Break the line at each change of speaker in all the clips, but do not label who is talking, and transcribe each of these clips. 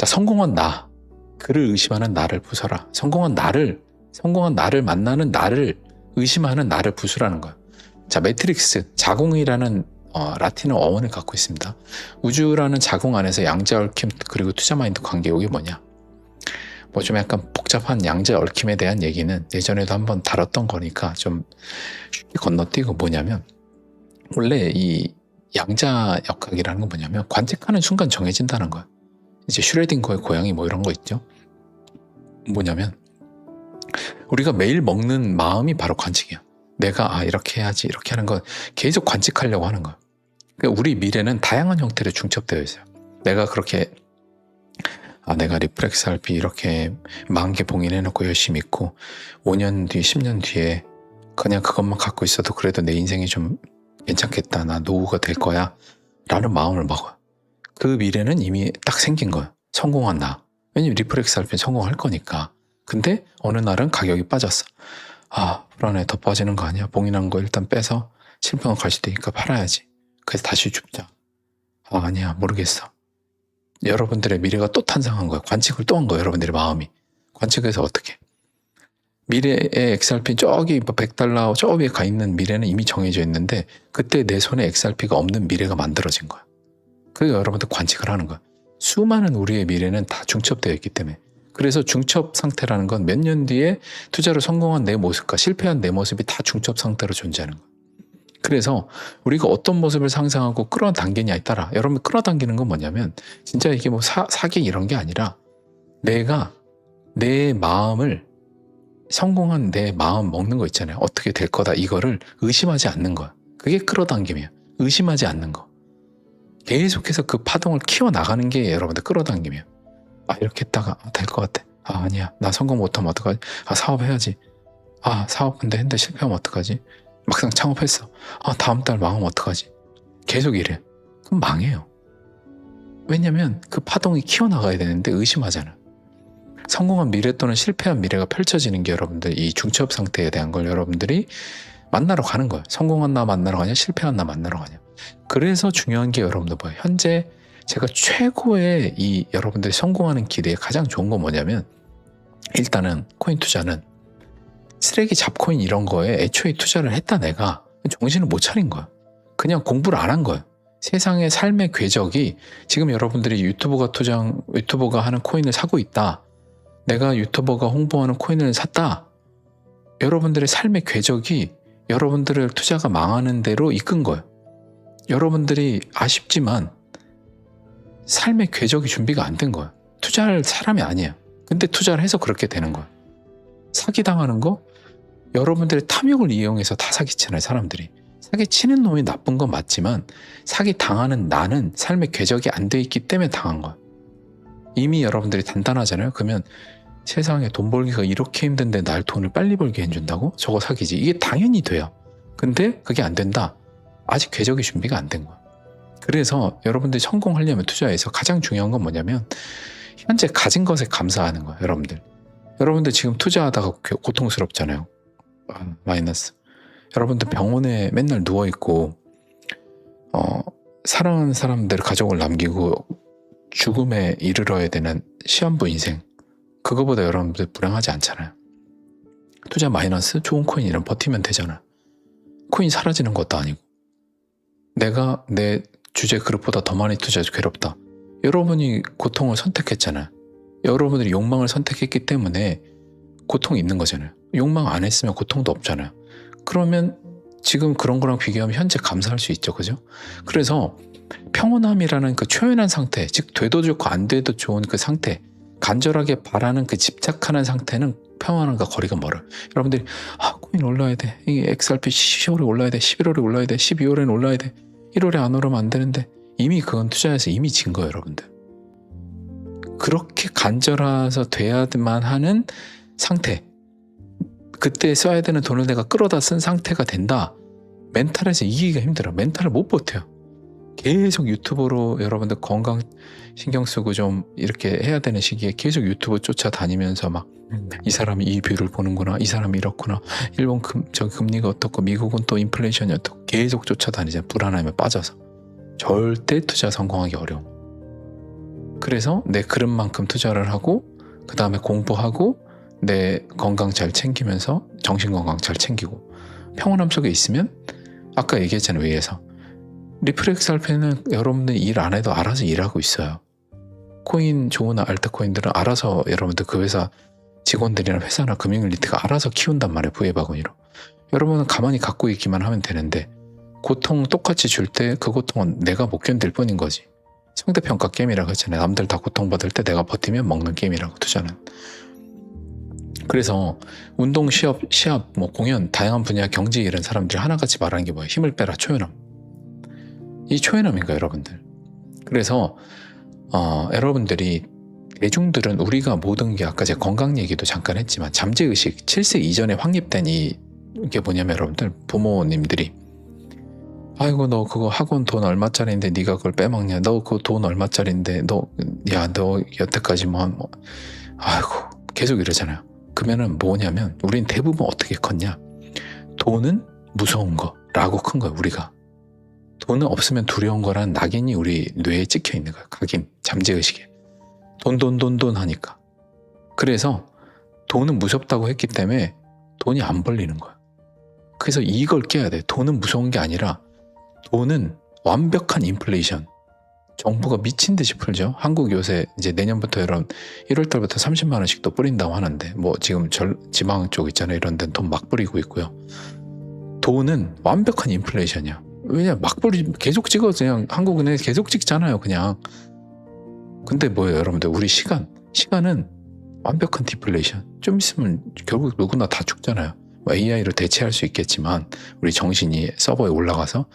자, 성공한 나. 그를 의심하는 나를 부숴라. 성공한 나를, 성공한 나를 만나는 나를 의심하는 나를 부수라는 거야. 자, 매트릭스, 자궁이라는 어, 라틴어 어원을 갖고 있습니다. 우주라는 자궁 안에서 양자 얽힘 그리고 투자 마인드 관계 이게 뭐냐? 뭐 좀 약간 복잡한 양자 얽힘에 대한 얘기는 예전에도 한번 다뤘던 거니까 좀 쉽게 건너뛰고 뭐냐면 원래 이 양자 역학이라는 건 뭐냐면 관측하는 순간 정해진다는 거야. 이제 슈레딩거의 고양이 뭐 이런 거 있죠. 뭐냐면 우리가 매일 먹는 마음이 바로 관측이야. 내가 아 이렇게 해야지 이렇게 하는 건 계속 관측하려고 하는 거야. 그러니까 우리 미래는 다양한 형태로 중첩되어 있어요. 내가 그렇게 아 내가 리프렉스 RP 이렇게 만 개 봉인해놓고 열심히 있고 5년 뒤 10년 뒤에 그냥 그것만 갖고 있어도 그래도 내 인생이 좀 괜찮겠다 나 노후가 될 거야 라는 마음을 먹어 그 미래는 이미 딱 생긴 거야 성공한 나. 왜냐면 리프렉스 RP는 성공할 거니까. 근데 어느 날은 가격이 빠졌어. 아 불안해. 더 빠지는 거 아니야? 봉인한 거 일단 빼서 실패가 갈 수도 있으니까 팔아야지. 그래서 다시 줍자. 아 아니야. 모르겠어. 여러분들의 미래가 또 탄생한 거야. 관측을 또 한 거야 여러분들의 마음이. 관측해서 어떻게? 미래의 XRP 저기 뭐 100달러 저 위에 가 있는 미래는 이미 정해져 있는데 그때 내 손에 XRP가 없는 미래가 만들어진 거야. 그래서 여러분들 관측을 하는 거야. 수많은 우리의 미래는 다 중첩되어 있기 때문에. 그래서 중첩 상태라는 건 몇 년 뒤에 투자로 성공한 내 모습과 실패한 내 모습이 다 중첩 상태로 존재하는 거야. 그래서 우리가 어떤 모습을 상상하고 끌어당기냐에 따라 여러분 끌어당기는 건 뭐냐면 진짜 이게 뭐 사, 사기 이런 게 아니라 내가 내 마음을 성공한 내 마음 먹는 거 있잖아요. 어떻게 될 거다. 이거를 의심하지 않는 거야. 그게 끌어당김이야. 의심하지 않는 거. 계속해서 그 파동을 키워나가는 게 여러분들 끌어당김이야. 아, 이렇게 했다가 아, 될것 같아. 아, 아니야. 나 성공 못하면 어떡하지? 아, 사업해야지. 아, 사업 근데 했는데 실패하면 어떡하지? 막상 창업했어. 아, 다음 달 망하면 어떡하지? 계속 이래. 그럼 망해요. 왜냐면 그 파동이 키워나가야 되는데 의심하잖아. 성공한 미래 또는 실패한 미래가 펼쳐지는 게 여러분들 이 중첩 상태에 대한 걸 여러분들이 만나러 가는 거예요. 성공한 나 만나러 가냐, 실패한 나 만나러 가냐. 그래서 중요한 게 여러분들 뭐예요? 현재 제가 최고의 이 여러분들이 성공하는 길에 가장 좋은 건 뭐냐면 일단은 코인 투자는 쓰레기 잡코인 이런 거에 애초에 투자를 했다 내가 정신을 못 차린 거야. 그냥 공부를 안 한 거야. 세상의 삶의 궤적이 지금 여러분들이 유튜버가 투자 유튜버가 하는 코인을 사고 있다. 내가 유튜버가 홍보하는 코인을 샀다. 여러분들의 삶의 궤적이 여러분들을 투자가 망하는 대로 이끈 거예요. 여러분들이 아쉽지만 삶의 궤적이 준비가 안 된 거예요. 투자할 사람이 아니에요. 근데 투자를 해서 그렇게 되는 거예요. 사기당하는 거 여러분들의 탐욕을 이용해서 다 사기치잖아요, 사람들이. 사기치는 놈이 나쁜 건 맞지만 사기 당하는 나는 삶의 궤적이 안 돼 있기 때문에 당한 거예요. 이미 여러분들이 단단하잖아요. 그러면 세상에 돈 벌기가 이렇게 힘든데 날 돈을 빨리 벌게 해준다고? 저거 사기지. 이게 당연히 돼요. 근데 그게 안 된다. 아직 궤적이 준비가 안 된 거야. 그래서 여러분들이 성공하려면 투자에서 가장 중요한 건 뭐냐면 현재 가진 것에 감사하는 거야, 여러분들. 여러분들 지금 투자하다가 고통스럽잖아요. 아, 마이너스. 여러분들 병원에 맨날 누워 있고 어, 사랑하는 사람들 가족을 남기고 죽음에 이르러야 되는 시한부 인생 그거보다 여러분들 불행하지 않잖아요. 투자 마이너스 좋은 코인 이런 버티면 되잖아. 코인 사라지는 것도 아니고 내가 내 주제 그룹보다 더 많이 투자해서 괴롭다. 여러분이 고통을 선택했잖아요. 여러분들이 욕망을 선택했기 때문에 고통이 있는 거잖아요. 욕망 안 했으면 고통도 없잖아요. 그러면 지금 그런 거랑 비교하면 현재 감사할 수 있죠. 그죠? 그래서 평온함이라는 그 초연한 상태, 즉 돼도 좋고 안 돼도 좋은 그 상태, 간절하게 바라는 그 집착하는 상태는 평온함과 거리가 멀어요. 여러분들이 아 코인 올라야 돼. 이게 XRP 10월에 올라야 돼. 11월에 올라야 돼. 12월에 올라야 돼. 1월에 안 오르면 안 되는데 이미 그건 투자해서 이미 진 거예요, 여러분들. 그렇게 간절해서 돼야만 하는 상태. 그때 써야 되는 돈을 내가 끌어다 쓴 상태가 된다. 멘탈에서 이기기가 힘들어. 멘탈을 못 버텨요. 계속 유튜버로 여러분들 건강 신경 쓰고 좀 이렇게 해야 되는 시기에 계속 유튜브 쫓아다니면서 막 이 사람이 이 뷰를 보는구나 이 사람이 이렇구나. 일본 금, 저 금리가 어떻고 미국은 또 인플레이션이 어떻고 계속 쫓아다니잖아 불안함에 빠져서. 절대 투자 성공하기 어려워 그래서 내 그릇만큼 투자를 하고 그 다음에 공부하고 내 건강 잘 챙기면서 정신 건강 잘 챙기고 평온함 속에 있으면 아까 얘기했잖아요 위에서 리프렉스 알페는 여러분들 일 안 해도 알아서 일하고 있어요. 코인 좋은 알트코인들은 알아서 여러분들 그 회사 직원들이나 회사나 금융엘리트가 알아서 키운단 말이에요 부의 바구니로. 여러분은 가만히 갖고 있기만 하면 되는데 고통 똑같이 줄 때 그 고통은 내가 못 견딜 뿐인 거지. 상대평가 게임이라고 했잖아요. 남들 다 고통받을 때 내가 버티면 먹는 게임이라고 투자는. 그래서 운동, 시합, 시합, 뭐 공연, 다양한 분야 경제 이런 사람들이 하나같이 말하는 게 뭐예요? 힘을 빼라, 초연함. 이 초연함인가 여러분들. 그래서 어, 여러분들이 대중들은 우리가 모든 게 아까 제가 건강 얘기도 잠깐 했지만 잠재의식 7세 이전에 확립된 이 이게 뭐냐면 여러분들 부모님들이 아이고 너 그거 학원 돈 얼마짜리인데 네가 그걸 빼먹냐? 너 그거 돈 얼마짜리인데 너 야 너 여태까지 뭐, 뭐 아이고 계속 이러잖아요. 그러면은 뭐냐면 우린 대부분 어떻게 컸냐? 돈은 무서운 거라고 큰 거야 우리가 돈은 없으면 두려운 거란 낙인이 우리 뇌에 찍혀 있는 거야 각인 잠재의식에 돈 돈 돈 돈 하니까 그래서 돈은 무섭다고 했기 때문에 돈이 안 벌리는 거야 그래서 이걸 깨야 돼 돈은 무서운 게 아니라 돈은 완벽한 인플레이션. 정부가 미친 듯이 풀죠. 한국 요새 이제 내년부터 이런 1월 달부터 30만 원씩 또 뿌린다고 하는데 뭐 지금 절, 지방 쪽 있잖아요. 이런 데는 돈 막 뿌리고 있고요. 돈은 완벽한 인플레이션이야. 왜냐 막 뿌리 계속 찍어 그냥 한국은행 계속 찍잖아요. 그냥. 근데 뭐예요, 여러분들? 우리 시간 시간은 완벽한 디플레이션. 좀 있으면 결국 누구나 다 죽잖아요. 뭐 AI로 대체할 수 있겠지만 우리 정신이 서버에 올라가서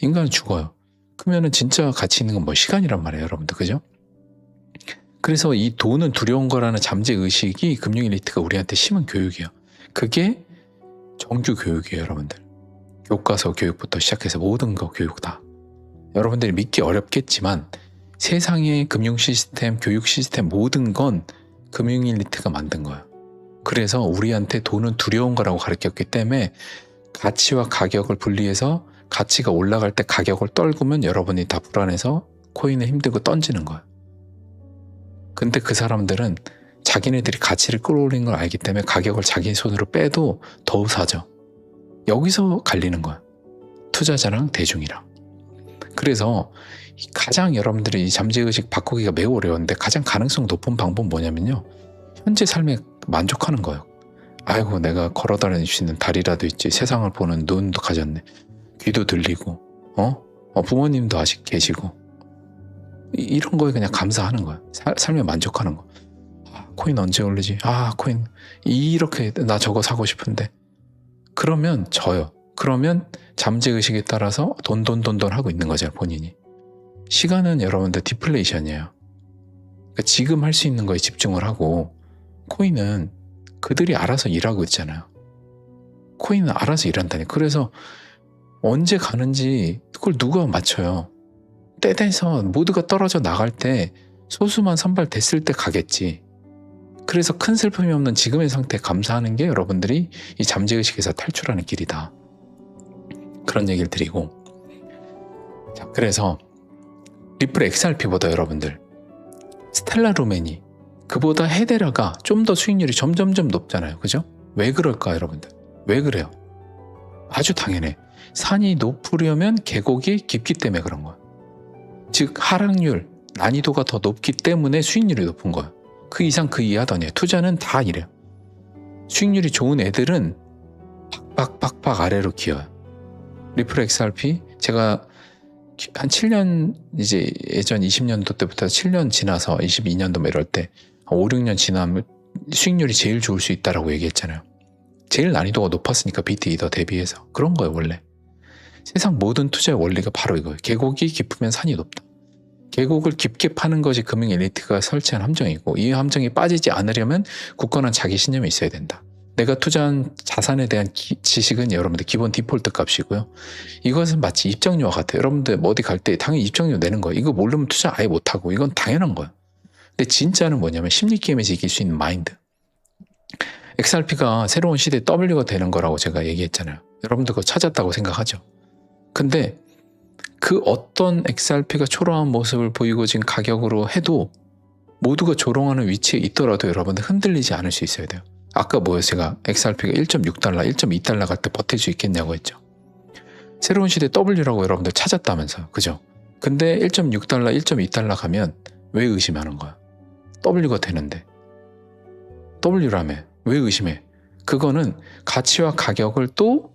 인간은 죽어요. 그러면은 진짜 가치 있는 건 뭐 시간이란 말이에요, 여러분들. 그죠? 그래서 이 돈은 두려운 거라는 잠재 의식이 금융 엘리트가 우리한테 심은 교육이에요. 그게 정규 교육이에요, 여러분들. 교과서 교육부터 시작해서 모든 거 교육 다. 여러분들이 믿기 어렵겠지만 세상의 금융 시스템, 교육 시스템 모든 건 금융 엘리트가 만든 거예요. 그래서 우리한테 돈은 두려운 거라고 가르쳤기 때문에 가치와 가격을 분리해서 가치가 올라갈 때 가격을 떨구면 여러분이 다 불안해서 코인을 힘들고 던지는 거예요. 근데 그 사람들은 자기네들이 가치를 끌어올리는 걸 알기 때문에 가격을 자기 손으로 빼도 더 사죠. 여기서 갈리는 거야. 투자자랑 대중이랑. 그래서 가장 여러분들이 이 잠재의식 바꾸기가 매우 어려운데 가장 가능성 높은 방법은 뭐냐면요. 현재 삶에 만족하는 거예요. 아이고 내가 걸어다닐 수 있는 다리라도 있지 세상을 보는 눈도 가졌네. 귀도 들리고 어? 어 부모님도 아직 계시고 이, 런 거에 그냥 감사하는 거야. 사, 삶에 만족하는 거. 아, 코인 언제 오르지? 아 코인 이렇게 나 저거 사고 싶은데 그러면 져요. 그러면 잠재 의식에 따라서 돈돈돈돈 하고 있는 거죠 본인이. 시간은 여러분들 디플레이션이에요. 그러니까 지금 할 수 있는 거에 집중을 하고 코인은 그들이 알아서 일하고 있잖아요. 코인은 알아서 일한다니. 그래서 언제 가는지 그걸 누가 맞춰요. 때 돼서 모두가 떨어져 나갈 때 소수만 선발됐을 때 가겠지. 그래서 큰 슬픔이 없는 지금의 상태에 감사하는 게 여러분들이 이 잠재의식에서 탈출하는 길이다. 그런 얘기를 드리고. 자, 그래서 리플 XRP보다 여러분들 스텔라 루멘이 그보다 헤데라가 좀 더 수익률이 점점점 높잖아요. 그죠? 왜 그럴까 여러분들? 왜 그래요? 아주 당연해. 산이 높으려면 계곡이 깊기 때문에 그런 거야. 즉 하락률, 난이도가 더 높기 때문에 수익률이 높은 거야. 그 이상 그 이하더니 투자는 다 이래요. 수익률이 좋은 애들은 팍팍팍팍 아래로 기어요. 리플 XRP 제가 한 7년 이제 예전 20년도 때부터 7년 지나서 22년도 뭐 이럴 때 5, 6년 지나면 수익률이 제일 좋을 수 있다라고 얘기했잖아요. 제일 난이도가 높았으니까 비트이더 대비해서 그런 거예요 원래. 세상 모든 투자의 원리가 바로 이거예요. 계곡이 깊으면 산이 높다. 계곡을 깊게 파는 것이 금융 엘리트가 설치한 함정이고 이 함정이 빠지지 않으려면 굳건한 자기 신념이 있어야 된다. 내가 투자한 자산에 대한 기, 지식은 여러분들 기본 디폴트 값이고요. 이것은 마치 입장료와 같아요. 여러분들 어디 갈 때 당연히 입장료 내는 거예요. 이거 모르면 투자 아예 못하고 이건 당연한 거예요. 근데 진짜는 뭐냐면 심리 게임에서 이길 수 있는 마인드. XRP가 새로운 시대 W가 되는 거라고 제가 얘기했잖아요. 여러분들 그거 찾았다고 생각하죠. 근데 그 어떤 XRP가 초라한 모습을 보이고 지금 가격으로 해도 모두가 조롱하는 위치에 있더라도 여러분들 흔들리지 않을 수 있어야 돼요. 아까 뭐였어요? 제가 XRP가 1.6달러, 1.2달러 갈 때 버틸 수 있겠냐고 했죠. 새로운 시대 W라고 여러분들 찾았다면서 그죠? 근데 1.6달러, 1.2달러 가면 왜 의심하는 거야? W가 되는데 W라며 왜 의심해? 그거는 가치와 가격을 또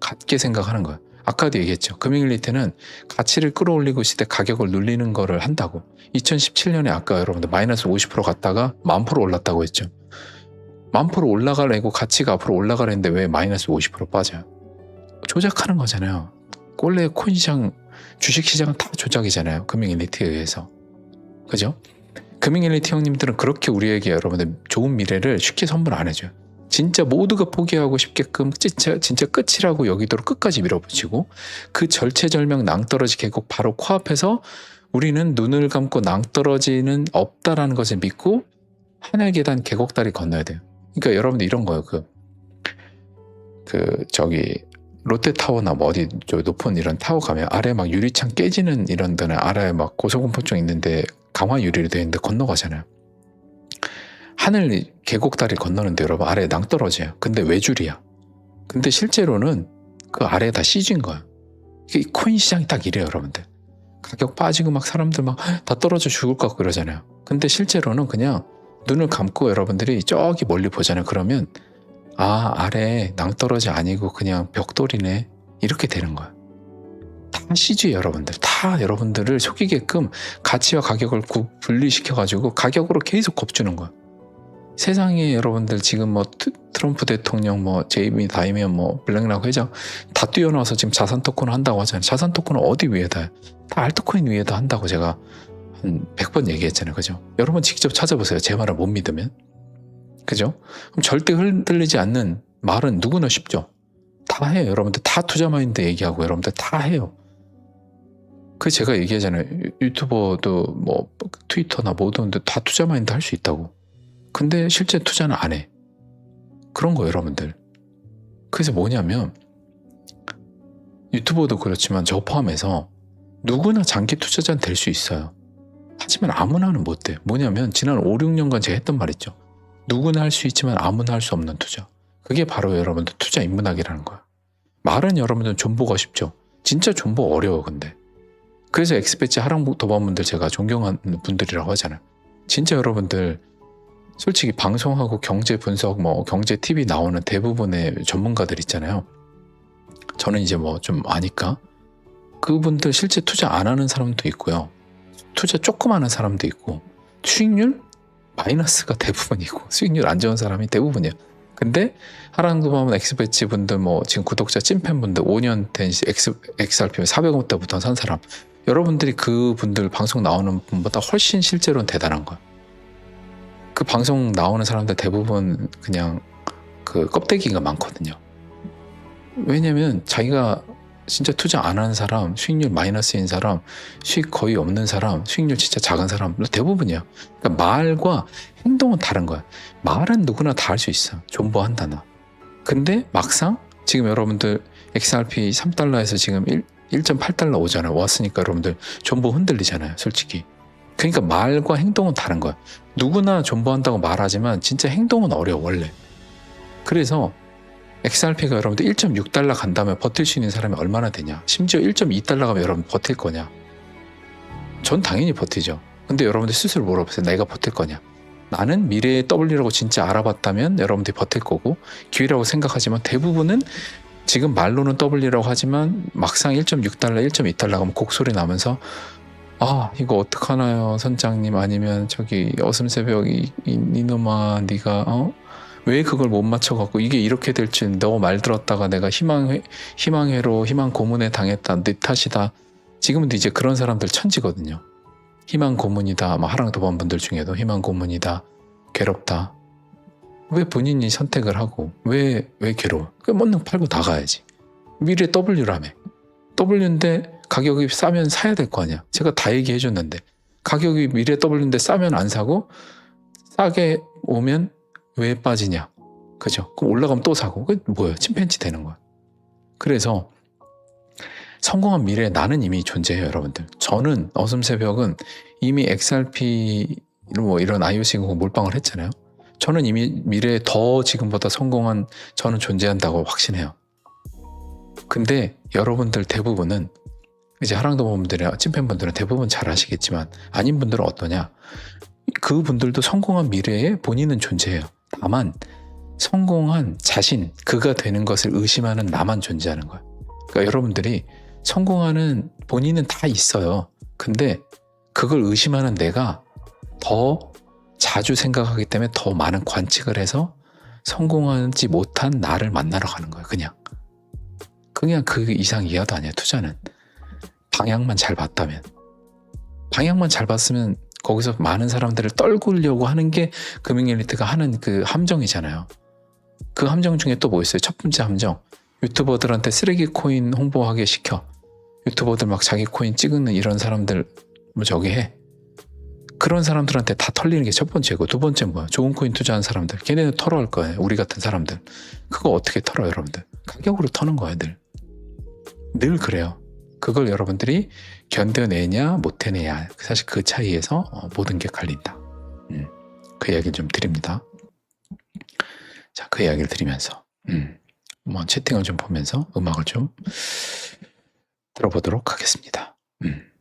같게 생각하는 거야. 아까도 얘기했죠. 금융일리트는 가치를 끌어올리고 있을 때 가격을 눌리는 거를 한다고. 2017년에 아까 여러분들 마이너스 50% 갔다가 만 프로 올랐다고 했죠. 만 프로 올라가려고 가치가 앞으로 올라가려는데 왜 마이너스 50% 빠져요? 조작하는 거잖아요. 원래 코인 시장, 주식 시장은 다 조작이잖아요. 금융일리트에 의해서. 그죠? 금융일리트 형님들은 그렇게 우리에게 여러분들 좋은 미래를 쉽게 선물 안 해줘요. 진짜 모두가 포기하고 싶게끔 진짜 진짜 끝이라고 여기도록 끝까지 밀어붙이고 그 절체절명 낭떠러지 계곡 바로 코앞에서 우리는 눈을 감고 낭떠러지는 없다라는 것을 믿고 하늘 계단 계곡다리 건너야 돼요. 그러니까 여러분들 이런 거예요. 그, 그 저기 롯데타워나 뭐 어디 저 높은 이런 타워 가면 아래 막 유리창 깨지는 이런 데는 아래에 막 고소공포증 있는데 강화 유리로 되어 있는데 건너가잖아요. 하늘 계곡다리 건너는데 여러분 아래에 낭떠러져요. 근데 외줄이야. 근데 실제로는 그 아래에 다 CG인 거야. 이게 코인 시장이 딱 이래요, 여러분들. 가격 빠지고 막 사람들 막 다 떨어져 죽을 것 같고 그러잖아요. 근데 실제로는 그냥 눈을 감고 여러분들이 저기 멀리 보잖아요. 그러면 아, 아래 낭떠러지 아니고 그냥 벽돌이네. 이렇게 되는 거야. 다 CG 여러분들. 다 여러분들을 속이게끔 가치와 가격을 구- 분리시켜가지고 가격으로 계속 겁주는 거야. 세상에 여러분들 지금 뭐 트, 트럼프 대통령 뭐 제이미 다이미언 뭐 블랙락 회장 다 뛰어나와서 지금 자산 토큰을 한다고 하잖아요. 자산 토큰을 어디 위에다? 다 알트코인 위에다 한다고 제가 한 100번 얘기했잖아요. 그죠? 여러분 직접 찾아보세요. 제 말을 못 믿으면. 그죠? 그럼 절대 흔들리지 않는 말은 누구나 쉽죠. 다 해요. 여러분들 다 투자 마인드 얘기하고 여러분들 다 해요. 그 제가 얘기하잖아요. 유- 유튜버도 뭐 트위터나 모든 데다 투자 마인드 할 수 있다고. 근데 실제 투자는 안 해. 그런 거 여러분들. 그래서 뭐냐면 유튜버도 그렇지만 저 포함해서 누구나 장기 투자자는 될 수 있어요. 하지만 아무나는 못 돼. 뭐냐면 지난 5, 6년간 제가 했던 말 있죠. 누구나 할 수 있지만 아무나 할 수 없는 투자. 그게 바로 여러분들 투자 인문학이라는 거야. 말은 여러분들 존보가 쉽죠. 진짜 존보 어려워 근데. 그래서 엑스배치 하랑 도반분들 제가 존경하는 분들이라고 하잖아요. 진짜 여러분들 솔직히 방송하고 경제 분석 뭐 경제 TV 나오는 대부분의 전문가들 있잖아요. 저는 이제 뭐 좀 아니까 그분들 실제 투자 안 하는 사람도 있고요. 투자 조금 하는 사람도 있고 수익률 마이너스가 대부분이고 수익률 안 좋은 사람이 대부분이에요. 근데 하랑도 보면 엑스배치 분들 뭐 지금 구독자 찐팬 분들 5년 된 엑스, XRP 400원 때부터 산 사람 여러분들이 그 분들 방송 나오는 분보다 훨씬 실제로는 대단한 거야. 그 방송 나오는 사람들 대부분 그냥 그 껍데기가 많거든요. 왜냐면 자기가 진짜 투자 안 하는 사람, 수익률 마이너스인 사람, 수익 거의 없는 사람, 수익률 진짜 작은 사람 대부분이야. 그러니까 말과 행동은 다른 거야. 말은 누구나 다 할 수 있어. 존버한다 나. 근데 막상 지금 여러분들 XRP 3달러에서 지금 1, 1.8달러 오잖아요. 왔으니까 여러분들 존버 흔들리잖아요. 솔직히. 그러니까 말과 행동은 다른 거야. 누구나 존버한다고 말하지만 진짜 행동은 어려워 원래. 그래서 XRP가 여러분들 1.6달러 간다면 버틸 수 있는 사람이 얼마나 되냐? 심지어 1.2달러 가면 여러분 버틸 거냐? 전 당연히 버티죠. 근데 여러분들 스스로 물어보세요. 내가 버틸 거냐? 나는 미래의 W라고 진짜 알아봤다면 여러분들이 버틸 거고 기회라고 생각하지만 대부분은 지금 말로는 W라고 하지만 막상 1.6달러, 1.2달러 가면 곡소리 나면서 아 이거 어떡하나요 선장님? 아니면 저기 어슴새벽 이, 이, 이놈아 네가 어? 왜 그걸 못 맞춰갖고 이게 이렇게 될줄너말 들었다가 내가 희망회, 희망회로 희망 고문에 당했다. 네 탓이다. 지금은 이제 그런 사람들 천지거든요. 희망 고문이다. 막 하랑 도반 분들 중에도 희망 고문이다. 괴롭다. 왜 본인이 선택을 하고 왜 왜 괴로워? 그 먼능 팔고 나가야지. 미래 W라며. W인데 가격이 싸면 사야 될 거 아니야. 제가 다 얘기해 줬는데. 가격이 미래 W인데 싸면 안 사고 싸게 오면 왜 빠지냐. 그죠? 그럼 올라가면 또 사고. 그 뭐야 침팬지 되는 거야. 그래서 성공한 미래에 나는 이미 존재해요 여러분들. 저는 어슴 새벽은 이미 XRP 뭐 이런 iOS 공고 몰빵을 했잖아요. 저는 이미 미래에 더 지금보다 성공한 저는 존재한다고 확신해요. 근데 여러분들 대부분은 이제 하랑도모분들이나 찐팬분들은 대부분 잘 아시겠지만 아닌 분들은 어떠냐? 그 분들도 성공한 미래에 본인은 존재해요. 다만 성공한 자신, 그가 되는 것을 의심하는 나만 존재하는 거예요. 그러니까 여러분들이 성공하는 본인은 다 있어요. 근데 그걸 의심하는 내가 더 자주 생각하기 때문에 더 많은 관측을 해서 성공하지 못한 나를 만나러 가는 거예요. 그냥. 그냥 그 이상 이하도 아니에요. 투자는. 방향만 잘 봤다면. 방향만 잘 봤으면 거기서 많은 사람들을 떨구려고 하는 게 금융 엘리트가 하는 그 함정이잖아요. 그 함정 중에 또 뭐 있어요? 첫 번째 함정. 유튜버들한테 쓰레기 코인 홍보하게 시켜. 유튜버들 막 자기 코인 찍는 이런 사람들 뭐 저기 해. 그런 사람들한테 다 털리는 게 첫 번째고 두 번째 뭐야? 좋은 코인 투자한 사람들. 걔네는 털어할 거예요. 우리 같은 사람들. 그거 어떻게 털어요, 여러분들? 가격으로 터는 거예요, 늘. 늘 그래요. 그걸 여러분들이 견뎌내냐 못 해내냐 사실 그 차이에서 어, 모든 게 갈린다. 음, 그 이야기를 좀 드립니다. 자, 그 이야기를 드리면서 음, 뭐 채팅을 좀 보면서 음악을 좀 들어보도록 하겠습니다. 음.